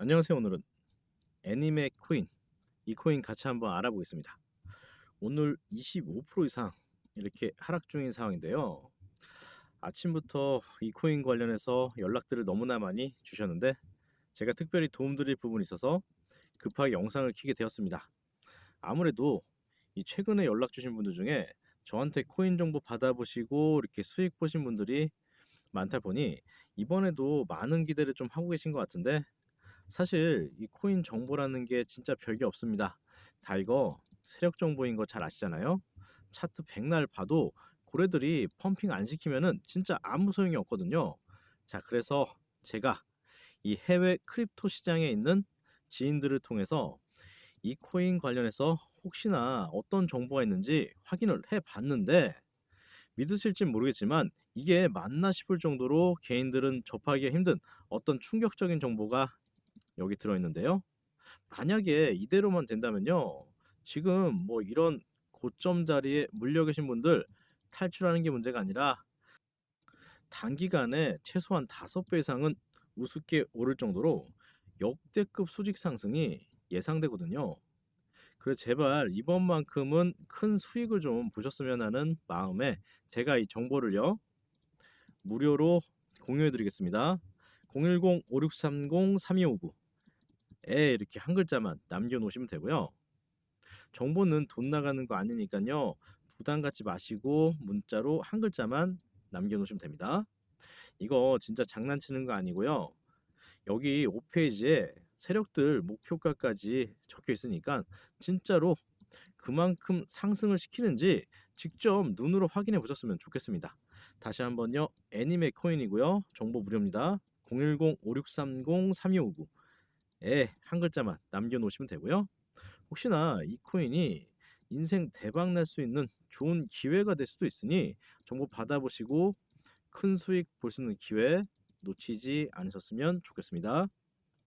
안녕하세요. 오늘은 애니메 코인 이 코인 같이 한번 알아보겠습니다. 오늘 25% 이상 이렇게 하락 중인 상황인데요. 아침부터 이 코인 관련해서 연락들을 너무나 많이 주셨는데 제가 특별히 도움드릴 부분이 있어서 급하게 영상을 켜게 되었습니다. 아무래도 이 최근에 연락 주신 분들 중에 저한테 코인 정보 받아보시고 이렇게 수익 보신 분들이 많다 보니 이번에도 많은 기대를 좀 하고 계신 것 같은데 사실 이 코인 정보라는 게 진짜 별게 없습니다. 다 이거 세력 정보인 거 잘 아시잖아요. 차트 백날 봐도 고래들이 펌핑 안 시키면은 진짜 아무 소용이 없거든요. 자, 그래서 제가 이 해외 크립토 시장에 있는 지인들을 통해서 이 코인 관련해서 혹시나 어떤 정보가 있는지 확인을 해 봤는데 믿으실지 모르겠지만 이게 맞나 싶을 정도로 개인들은 접하기가 힘든 어떤 충격적인 정보가 여기 들어있는데요. 만약에 이대로만 된다면요. 지금 뭐 이런 고점 자리에 물려 계신 분들 탈출하는 게 문제가 아니라 단기간에 최소한 5배 이상은 우습게 오를 정도로 역대급 수직 상승이 예상되거든요. 그래서 제발 이번만큼은 큰 수익을 좀 보셨으면 하는 마음에 제가 이 정보를요. 무료로 공유해 드리겠습니다. 010-5630-3259 에 이렇게 한 글자만 남겨놓으시면 되고요. 정보는 돈 나가는 거 아니니까요. 부담 갖지 마시고 문자로 한 글자만 남겨놓으시면 됩니다. 이거 진짜 장난치는 거 아니고요. 여기 5페이지에 세력들 목표가까지 적혀 있으니까 진짜로 그만큼 상승을 시키는지 직접 눈으로 확인해 보셨으면 좋겠습니다. 다시 한번요. 애니메 코인이고요. 정보 무료입니다. 010-5630-3259 에 한 글자만 남겨놓으시면 되고요. 혹시나 이 코인이 인생 대박 날 수 있는 좋은 기회가 될 수도 있으니 정보 받아보시고 큰 수익 볼 수 있는 기회 놓치지 않으셨으면 좋겠습니다.